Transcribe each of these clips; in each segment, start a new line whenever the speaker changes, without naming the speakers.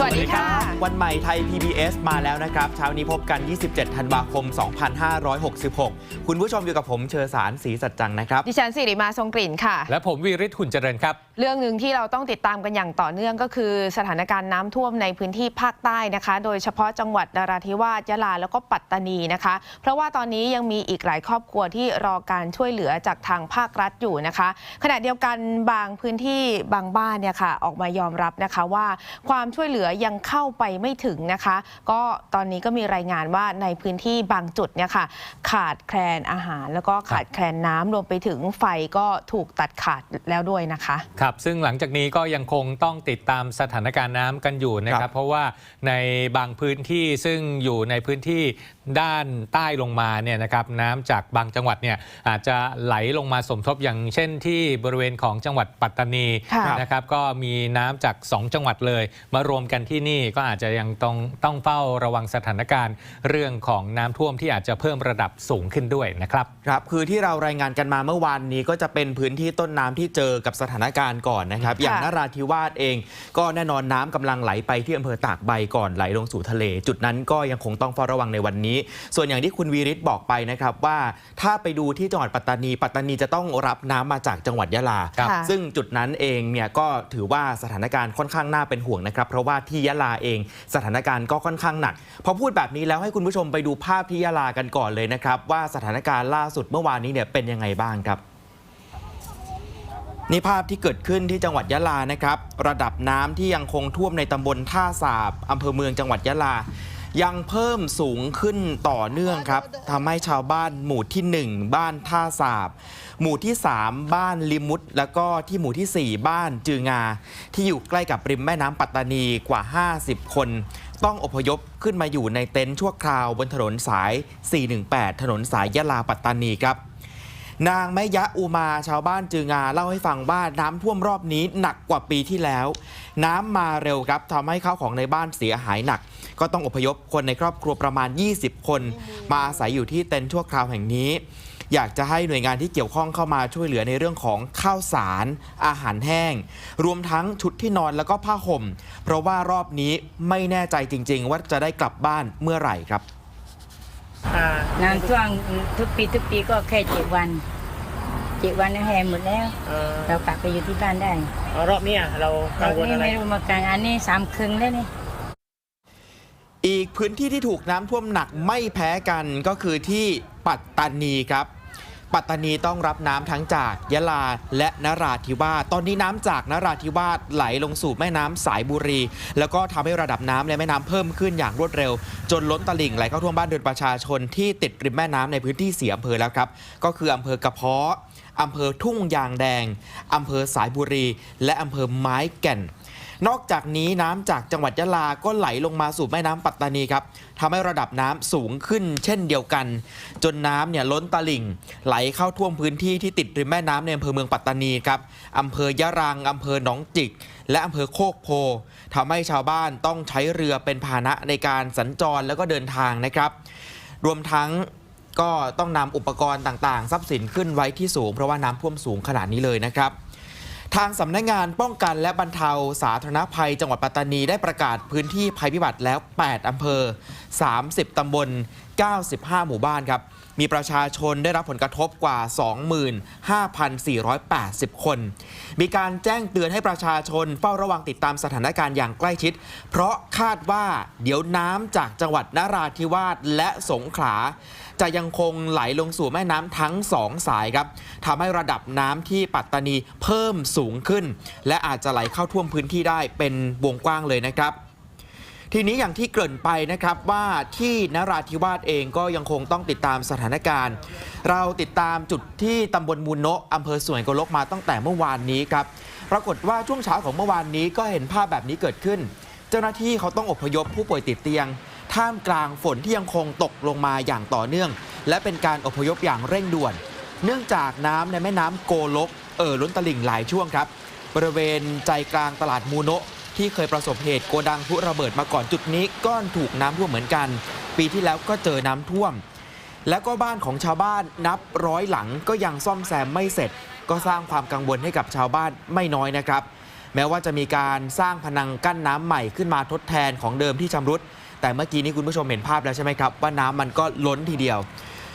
สวัสดีค่ะ
วันใหม่ไทย PBS มาแล้วนะครับ เช้านี้พบกัน 27 ธันวาคม 2566 คุณผู้ชมอยู่กับผมเชอสารศรีสัจจังนะครับ
ดิฉันสิริมาทรงกลิ่นค่ะ
และผมวีริศหุ่นเจริญครับ
เรื่องหนึ่งที่เราต้องติดตามกันอย่างต่อเนื่องก็คือ สถานการณ์น้ำท่วมในพื้นที่ภาคใต้นะคะ โดยเฉพาะจังหวัดนราธิวาสยะลาแล้วก็ปัตตานีนะคะ เพราะว่าตอนนี้ยังมีอีกหลายครอบครัวที่รอการช่วยเหลือจากทางภาครัฐอยู่นะคะ ขณะเดียวกันบางพื้นที่บางบ้านเนี่ยค่ะออกมายอมรับนะคะว่าความช่วยเหลือยังเข้าไปไม่ถึงนะคะ ก็ตอนนี้ก็มีรายงานว่าในพื้นที่บางจุดเนี่ยค่ะขาดแคลนอาหาร แล้วก็ขาดแคลนน้ำรวมไปถึงไฟก็ถูกตัดขาดแล้วด้วยนะคะ
ครับซึ่งหลังจากนี้ก็ยังคงต้องติดตามสถานการณ์น้ำกันอยู่นะค
รั
รับ
บ
เพราะว่าในบางพื้นที่ซึ่งอยู่ในพื้นที่ ด้านใต้ลงมาเนี่ยนะครับน้ำจากบางจังหวัดเนี่ยอาจจะไหลลงมาสมทบอย่างเช่นที่บริเวณของจังหวัดปัตตานี
ค่ะ
นะครับก็มีน้ำจาก 2 จังหวัดเลย มารวมกันที่นี่ก็อาจจะยังต้องต้องเฝ้าระวังสถานการณ์ เรื่องของน้ำท่วมที่อาจจะเพิ่มระดับสูงขึ้นด้วยนะครับ
ครับคือที่เรารายงานกันมาเมื่อวานนี้ก็จะเป็นพื้นที่ต้นน้ำที่เจอกับสถานการณ์ก่อนนะครับ อย่างนราธิวาสเอง ก็แน่นอนน้ำกำลังไหลไปที่อำเภอตากใบก่อนไหลลงสู่ทะเล จุดนั้นก็ยังคงต้องเฝ้าระวังในวันนี้ส่วนอย่างที่คุณวีริศบอกไปนะครับว่าถ้าไปดูที่จังหวัดปัตตานี ปัตตานีจะต้องรับน้ำมาจากจังหวัดยะลา
ครับ
ค่ะ
ซึ่งจุดนั้นเองเนี่ยก็ถือว่าสถานการณ์ค่อนข้างน่าเป็นห่วงนะครับ เพราะว่าที่ยะลาเองสถานการณ์ก็ค่อนข้างหนัก พอพูดแบบนี้แล้วให้คุณผู้ชมไปดูภาพที่ยะลากันก่อนเลยนะครับ ว่าสถานการณ์ล่าสุดเมื่อวานนี้เนี่ยเป็นยังไงบ้างครับนี่ภาพที่เกิดขึ้นที่จังหวัดยะลานะครับ ระดับน้ำที่ยังคงท่วมในตำบลท่าสาบอำเภอเมืองจังหวัดยะลา ยังเพิ่มสูงขึ้นต่อเนื่องครับทำให้ชาวบ้านหมู่ที่ 1 บ้านท่าสาบ หมู่ที่ 3 บ้านลิมุดแล้วก็ที่หมู่ทีสี่ 4 บ้านจืองา ที่อยู่ใกล้กับริมแม่น้ำปัตตานีกว่า 50 คน ต้องอพยพขึ้นมาอยู่ในเต็นท์ชั่วคราวบนถนนสาย 418 ถนนสายยะลาปัตตานีครับนางแม่ยะอุมาชาวบ้านจืองาเล่าให้ฟังว่าน้ำท่วมรอบนี้หนักกว่าปีที่แล้ว น้ำมาเร็วครับทำให้ข้าวของในบ้านเสียหายหนัก ก็ต้องอพยพคนในครอบครัวประมาณ 20 คน มาอาศัยอยู่ที่เต็นท์ชั่วคราวแห่งนี้ อยากจะให้หน่วยงานที่เกี่ยวข้องเข้ามาช่วยเหลือในเรื่องของข้าวสาร อาหารแห้ง รวมทั้งชุดที่นอนแล้วก็ผ้าห่ม เพราะว่ารอบนี้ไม่แน่ใจจริง ๆ ว่าจะได้กลับบ้านเมื่อไหร่ครับ
อ่า
น้ำท่วมทุกปีทุกปีก็แค่เจ็ดวันเจ็ดวันก็แห้งหมดแล้ว
เอ่อ
เรากลับไปอยู่ที่บ้านได้
เอารอบเนี้ยเรากังวล
นี่
อะไร
ไม่รู้มากันอันนี้สามครึ่งแล้วนี่
อีกพื้นที่ที่ถูกน้ำท่วมหนักไม่แพ้กันก็คือที่ปัตตานีครับ ปัตตานีต้องรับน้ำทั้งจากยะลาและนราธิวาสตอนนี้น้ำจากนราธิวาสไหลลงสู่แม่น้ำสายบุรี แล้วก็ทำให้ระดับน้ำในแม่น้ำเพิ่มขึ้นอย่างรวดเร็ว จนล้นตลิ่งไหลเข้าท่วมบ้านเรือนประชาชนที่ติดริมแม่น้ำในพื้นที่สีอำเภอแล้วครับ ก็คืออำเภอกระเพาะอำเภอทุ่งยางแดงอำเภอสายบุรี และอำเภอไม้แก่น นอกจากนี้น้ำจากจังหวัดยะลาก็ไหลลงมาสู่แม่น้ำปัตตานีครับทำให้ระดับน้ำสูงขึ้นเช่นเดียวกัน จนน้ำเนี่ยล้นตลิ่ง ไหลเข้าท่วมพื้นที่ที่ติดริมแม่น้ำในอำเภอเมืองปัตตานีครับอำเภอยะรังอำเภอหนองจิก และอำเภอโคกโพทำให้ชาวบ้านต้องใช้เรือเป็นพาหนะในการสัญจรแล้วก็เดินทางนะครับ รวมทั้งก็ต้องนำอุปกรณ์ต่างๆ ทรัพย์สินขึ้นไว้ที่สูง เพราะว่าน้ำท่วมสูงขนาดนี้เลยนะครับ ทางสำนักงานป้องกันและบรรเทาสาธารณภัย จังหวัดปัตตานีได้ประกาศพื้นที่ภัยพิบัติแล้ว 8 อำเภอ 30 ตำบล 95 หมู่บ้านครับ มีประชาชนได้รับผลกระทบกว่า 25,480 คน มีการแจ้งเตือนให้ประชาชนเฝ้าระวังติดตามสถานการณ์อย่างใกล้ชิด เพราะคาดว่าเดี๋ยวน้ำจากจังหวัดนราธิวาสและสงขลาจะยังคงไหลลงสู่แม่น้ำทั้งสองสายครับทำให้ระดับน้ำที่ปัตตานีเพิ่มสูงขึ้น และอาจจะไหลเข้าท่วมพื้นที่ได้เป็นวงกว้างเลยนะครับ ทีนี้อย่างที่เกริ่นไปนะครับว่าที่นราธิวาสเองก็ยังคงต้องติดตามสถานการณ์ เราติดตามจุดที่ตำบลมูลโนะอำเภอสวนกลกมาตั้งแต่เมื่อวานนี้ครับปรากฏว่าช่วงเช้าของเมื่อวานนี้ก็เห็นภาพแบบนี้เกิดขึ้น เจ้าหน้าที่เขาต้องอพยพผู้ป่วยติดเตียง ท่ามกลางฝนที่ยังคงตกลงมาอย่างต่อเนื่อง และเป็นการอพยพอย่างเร่งด่วน เนื่องจากน้ำในแม่น้ำโกลกเอ่อล้นตลิ่งหลายช่วงครับ บริเวณใจกลางตลาดมูโนะ ที่เคยประสบเหตุโกดังพุระเบิดมาก่อนจุดนี้ก็ถูกน้ำท่วมเหมือนกัน ปีที่แล้วก็เจอน้ำท่วม แล้วก็บ้านของชาวบ้านนับร้อยหลังก็ยังซ่อมแซมไม่เสร็จ ก็สร้างความกังวลให้กับชาวบ้านไม่น้อยนะครับ แม้ว่าจะมีการสร้างพนังกั้นน้ำใหม่ขึ้นมาทดแทนของเดิมที่ชำรุด แต่เมื่อกี้นี้คุณผู้ชมเห็นภาพแล้วใช่ไหมครับว่าน้ำมันก็ล้นทีเดียว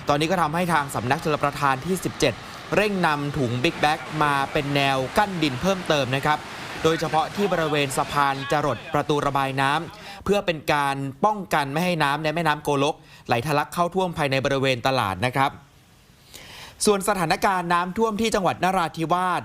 ตอนนี้ก็ทำให้ทางสำนักชลประทานที่ 17 เร่งนำถุงบิ๊กแบ็กมาเป็นแนวกั้นดินเพิ่มเติมนะครับ โดยเฉพาะที่บริเวณสะพานจรดประตูระบายน้ำเพื่อเป็นการป้องกันไม่ให้น้ำในแม่น้ำโกลก ไหลทะลักเข้าท่วมภายในบริเวณตลาดนะครับ ส่วนสถานการณ์น้ำท่วมที่จังหวัดนราธิวาส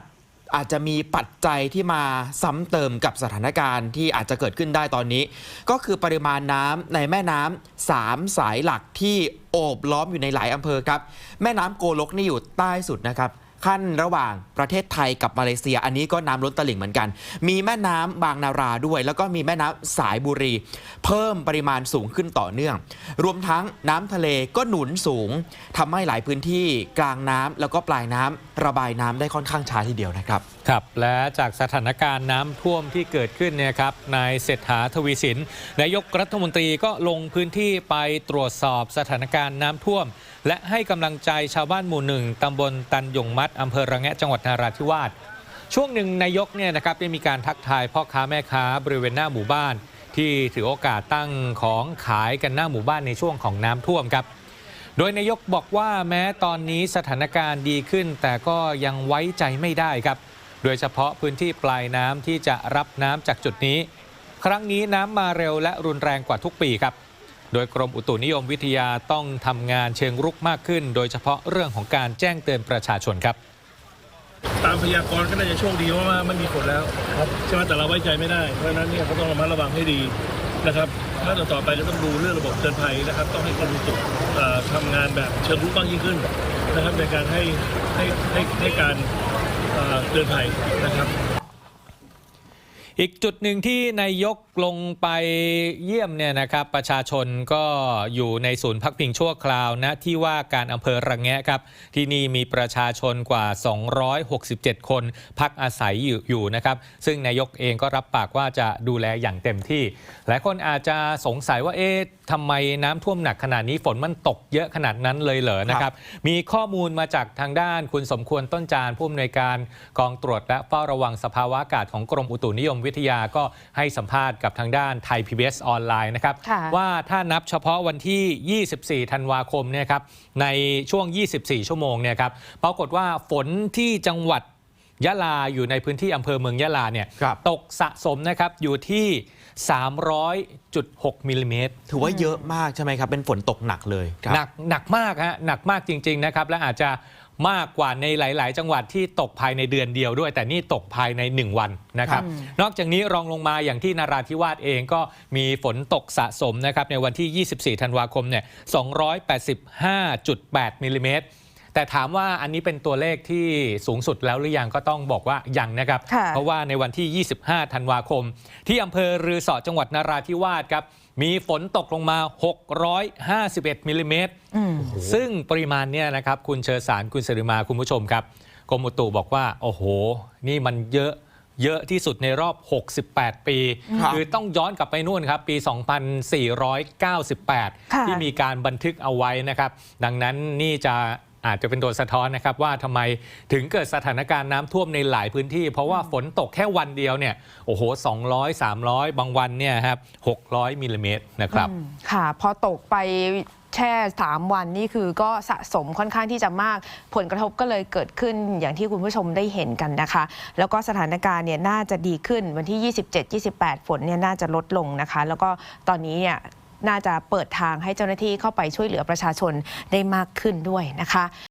อาจจะมีปัจจัยที่มาซ้ำเติมกับสถานการณ์ที่อาจจะเกิดขึ้นได้ตอนนี้ ก็คือปริมาณน้ำในแม่น้ำสามสายหลักที่โอบล้อมอยู่ในหลายอำเภอครับ แม่น้ำโกลกนี่อยู่ใต้สุดนะครับ ขั้นระหว่างประเทศไทยกับมาเลเซีย อันนี้ก็น้ำล้นตลิ่งเหมือนกัน มีแม่น้ำบางนาราด้วย แล้วก็มีแม่น้ำสายบุรี เพิ่มปริมาณสูงขึ้นต่อเนื่อง รวมทั้งน้ำทะเลก็หนุนสูงทำให้หลายพื้นที่กลางน้ำแล้วก็ปลายน้ำระบายน้ำได้ค่อนข้างช้าทีเดียวนะครับ
ครับและจากสถานการณ์น้ำท่วมที่เกิดขึ้นเนี่ยครับนายเศรษฐาทวีสินนายกรัฐมนตรีก็ลงพื้นที่ไปตรวจสอบสถานการณ์น้ำท่วม และให้กำลังใจชาวบ้านหมู่หนึ่งตำบลตันยงมัดอำเภอระแงะจังหวัดนาราธิวาสช่วงหนึ่งนายกเนี่ยนะครับได้มีการทักทายพ่อค้าแม่ค้าบริเวณหน้าหมู่บ้าน ที่ถือโอกาสตั้งของขายกันหน้าหมู่บ้านในช่วงของน้ำท่วมครับโดยนายกบอกว่าแม้ตอนนี้สถานการณ์ดีขึ้น แต่ก็ยังไว้ใจไม่ได้ครับ โดยเฉพาะพื้นที่ปลายน้ำที่จะรับน้ำจากจุดนี้ ครั้งนี้น้ำมาเร็วและรุนแรงกว่าทุกปีครับ โดยกรมอุตุนิยมวิทยาต้องทำงานเชิงรุกมากขึ้น โดยเฉพาะเรื่องของการแจ้งเตือนประชาชนครับ
ตามพยากรณ์ก็น่าจะโชคดีเพราะว่ามันมีฝนแล้วใช่ไหมแต่เราไว้ใจไม่ได้ เพราะฉะนั้นเนี่ยเขาต้องระมัดระวังให้ดีนะครับถ้าต่อไปก็ต้องดูเรื่องระบบเตือนภัยนะครับ ต้องให้กรมอุตุทำงานแบบเชิงรุกมากยิ่งขึ้นนะครับในการให้ให้ให้ให้การ เตือนภัยนะครับ
อีกจุดหนึ่งที่นายก ลงไปเยี่ยมเนี่ยนะครับประชาชนก็อยู่ในศูนย์พักพิงชั่วคราวนะที่ว่าการอำเภอระแงะครับ ที่นี่มีประชาชนกว่า 267 คนพักอาศัยอยู่อยู่นะครับ ซึ่งนายกเองก็รับปากว่าจะดูแลอย่างเต็มที่ หลายคนอาจจะสงสัยว่าเอ๊ะทำไมน้ำท่วมหนักขนาดนี้ฝนมันตกเยอะขนาดนั้นเลยเหรอนะครับ มีข้อมูลมาจากทางด้านคุณสมควรต้นจานผู้อำนวยการกองตรวจและเฝ้าระวังสภาวะอากาศของกรมอุตุนิยมวิทยาก็ให้สัมภาษณ์กับทางด้านไทย PBS ออนไลน์นะครับ
ค่ะ
ว่าถ้านับเฉพาะวันที่ 24 ธันวาคมเนี่ยครับในช่วง 24 ชั่วโมงเนี่ยครับปรากฏว่าฝนที่จังหวัดยะลาอยู่ในพื้นที่อำเภอเมืองยะลาเนี่ย
ครับ
ตกสะสมนะครับอยู่ที่ 300.6มิลลิเมตร
ถือว่าเยอะมากใช่ไหมครับ เป็นฝนตกหนักเลยครับ
หนักหนักมากฮะหนักมากจริง ๆ นะครับ และอาจจะ มากกว่าในหลาย ๆ จังหวัดที่ตกภายในเดือนเดียวด้วย แต่นี่ตกภายใน 1 วันนะครับ นอกจากนี้รองลงมาอย่างที่นาราธิวาสเองก็มีฝนตกสะสมนะครับในวันที่ 24 ธันวาคมเนี่ย 285.8มิลลิเมตร แต่ถามว่าอันนี้เป็นตัวเลขที่สูงสุดแล้วหรือยังก็ต้องบอกว่ายังนะครับ
ค่ะ
เพราะว่าในวันที่ 25 ธันวาคม ที่อำเภอรือสอจังหวัดนาราธิวาสครับมีฝนตกลงมา 651 มิลลิเมตร
อืม
ซึ่งปริมาณเนี่ยนะครับ คุณเชอสารคุณสริมาคุณผู้ชมครับกรมอุตุบอกว่า โอ้โห นี่มันเยอะเยอะที่สุดในรอบ 68 ปี
ครับ
คือต้องย้อนกลับไปนู่นครับ ปี 2498
ค่ะ
ที่มีการบันทึกเอาไว้นะครับ ดังนั้นนี่จะ อาจจะเป็นตัวสะท้อนนะครับว่าทำไมถึงเกิดสถานการณ์น้ำท่วมในหลายพื้นที่ เพราะว่าฝนตกแค่วันเดียวเนี่ยโอ้โห 200 300 บางวันเนี่ยครับ600มิลลิเมตรนะครับ
ค่ะ พอตกไปแค่3 วันนี่คือก็สะสมค่อนข้างที่จะมาก ผลกระทบก็เลยเกิดขึ้นอย่างที่คุณผู้ชมได้เห็นกันนะคะ แล้วก็สถานการณ์เนี่ยน่าจะดีขึ้นวันที่ 27-28 ฝนเนี่ยน่าจะลดลงนะคะ แล้วก็ตอนนี้เนี่ย น่าจะเปิดทางให้เจ้าหน้าที่เข้าไปช่วยเหลือประชาชนได้มากขึ้นด้วยนะคะ